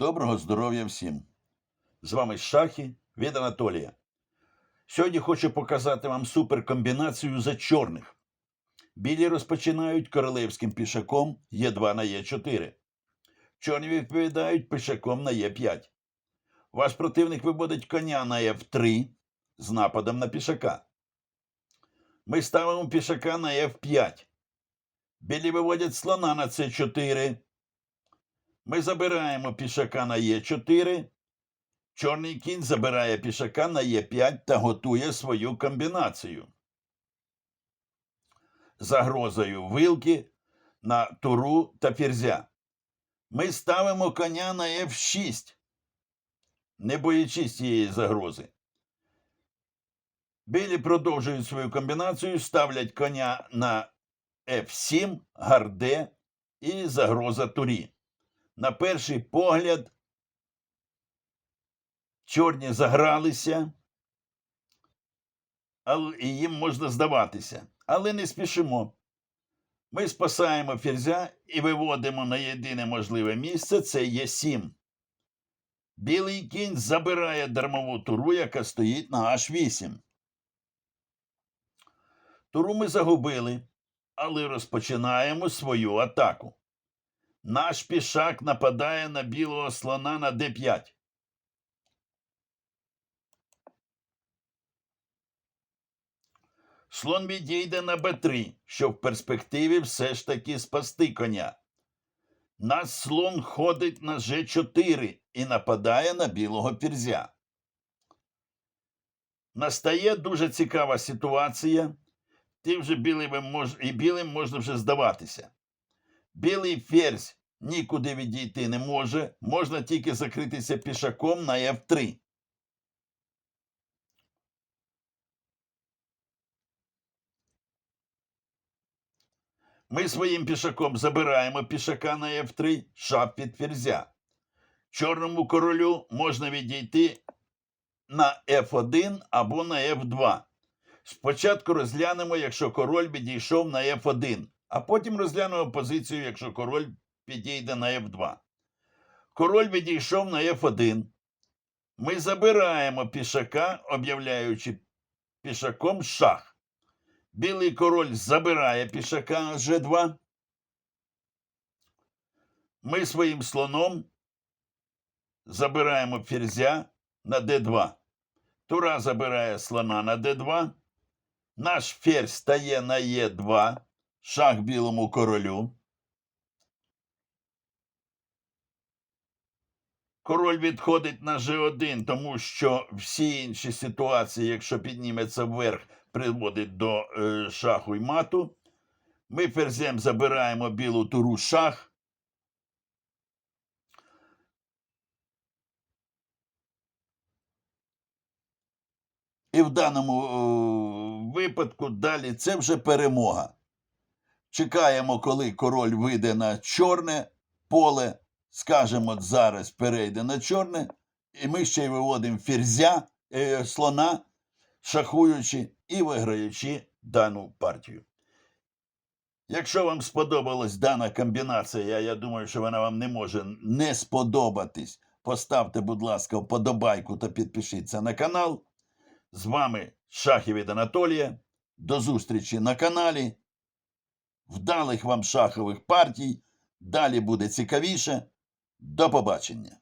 Доброго здоров'я всім! З вами Шахи від Анатолія. Сьогодні хочу показати вам суперкомбінацію за чорних. Білі розпочинають королевським пішаком Е2 на Е4. Чорні відповідають пішаком на Е5. Ваш противник виводить коня на F3 з нападом на пішака. Ми ставимо пішака на F5. Білі виводять слона на С4. Ми забираємо пішака на Е4. Чорний кінь забирає пішака на Е5 та готує свою комбінацію. Загрозою вилки на туру та ферзя. Ми ставимо коня на F6, не боячись цієї загрози. Білі продовжують свою комбінацію, ставлять коня на F7, гарде і загроза турі. На перший погляд чорні загралися, і їм можна здаватися. Але не спішимо. Ми спасаємо ферзя і виводимо на єдине можливе місце це є 7. Білий кінь забирає дармову туру, яка стоїть на H8. Туру ми загубили, але розпочинаємо свою атаку. Наш пішак нападає на білого слона на d5. Слон відійде на b3, щоб в перспективі все ж таки спасти коня. Наш слон ходить на g4 і нападає на білого ферзя. Настає дуже цікава ситуація. Тим же білим і білим можна вже здаватися. Білий ферзь нікуди відійти не може, можна тільки закритися пішаком на F3. Ми своїм пішаком забираємо пішака на F3, шап під ферзя. Чорному королю можна відійти на F1 або на F2. Спочатку розглянемо, якщо король відійшов на F1, а потім розглянемо позицію, якщо король підійде на F2. Король відійшов на F1. Ми забираємо пішака, об'являючи пішаком шах. Білий король забирає пішака на G2. Ми своїм слоном забираємо ферзя на d2. Тура забирає слона на d2. Наш ферзь стає на Е2, шах білому королю. Король відходить на G1, тому що всі інші ситуації, якщо підніметься вверх, приводить до е, шаху й мату. Ми ферзем забираємо білу туру шах. І в даному е, випадку далі це вже перемога. Чекаємо, коли король вийде на чорне поле. Скажемо, зараз перейде на чорне, і ми ще й виводимо ферзя, е, слона, шахуючи і виграючи дану партію. Якщо вам сподобалась дана комбінація, я думаю, що вона вам не може не сподобатись. Поставте, будь ласка, вподобайку та підпишіться на канал. З вами Шахи від Анатолія. До зустрічі на каналі. Вдалих вам шахових партій. Далі буде цікавіше. До побачення.